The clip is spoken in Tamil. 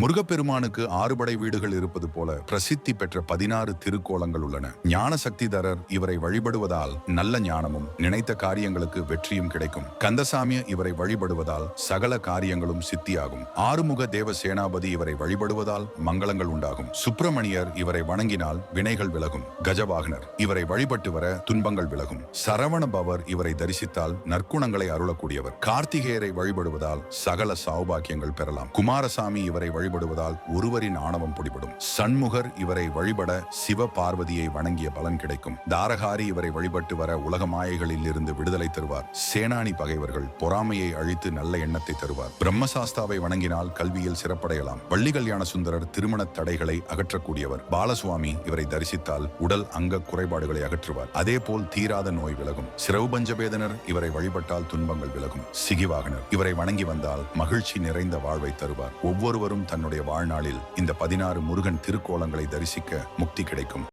முருகப்பெருமானுக்கு ஆறுபடை வீடுகள் இருப்பது போல பிரசித்தி பெற்ற பதினாறு திருக்கோலங்கள் உள்ளன. ஞான சக்திதரர் இவரை வழிபடுவதால் நல்ல ஞானமும் நினைத்த காரியங்களுக்கு வெற்றியும் கிடைக்கும். கந்தசாமி இவரை வழிபடுவதால் சகல காரியங்களும் சித்தியாகும். ஆறுமுக தேவ சேனாபதி இவரை வழிபடுவதால் மங்களங்கள் உண்டாகும். சுப்பிரமணியர் இவரை வணங்கினால் வினைகள் விலகும். கஜவாகனர் இவரை வழிபட்டு வர துன்பங்கள் விலகும். சரவண பவர் இவரை தரிசித்தால் நற்குணங்களை அருளக்கூடியவர். கார்த்திகேயரை வழிபடுவதால் சகல சௌபாக்கியங்கள் பெறலாம். குமாரசாமி இவரை வழி வழிபடுவதால் ஒருவரின் ஆணவம் பிடிபடும். சண்முகர் இவரை வழிபட சிவ பார்வதியை வணங்கிய பலன் கிடைக்கும். தாரகாரி இவரை வழிபட்டு வர உலக மாயைகளில் இருந்து விடுதலை தருவார். சேனானி பகைவர்கள் பொறாமையை அழித்து நல்ல எண்ணத்தை தருவார். பிரம்மசாஸ்தாவை வணங்கினால் கல்வியில் சிறப்படையலாம். வள்ளி கல்யாண சுந்தரர் திருமண தடைகளை அகற்றக்கூடியவர். பாலசுவாமி இவரை தரிசித்தால் உடல் அங்க குறைபாடுகளை அகற்றுவார். அதே போல் தீராத நோய் விலகும். சிரவு பஞ்சபேதனர் இவரை வழிபட்டால் துன்பங்கள் விலகும். சிகிவாகனர் இவரை வணங்கி வந்தால் மகிழ்ச்சி நிறைந்த வாழ்வை தருவார். ஒவ்வொருவரும் தன்னுடைய வாழ்நாளில் இந்த பதினாறு முருகன் திருக்கோலங்களை தரிசிக்க முக்தி கிடைக்கும்.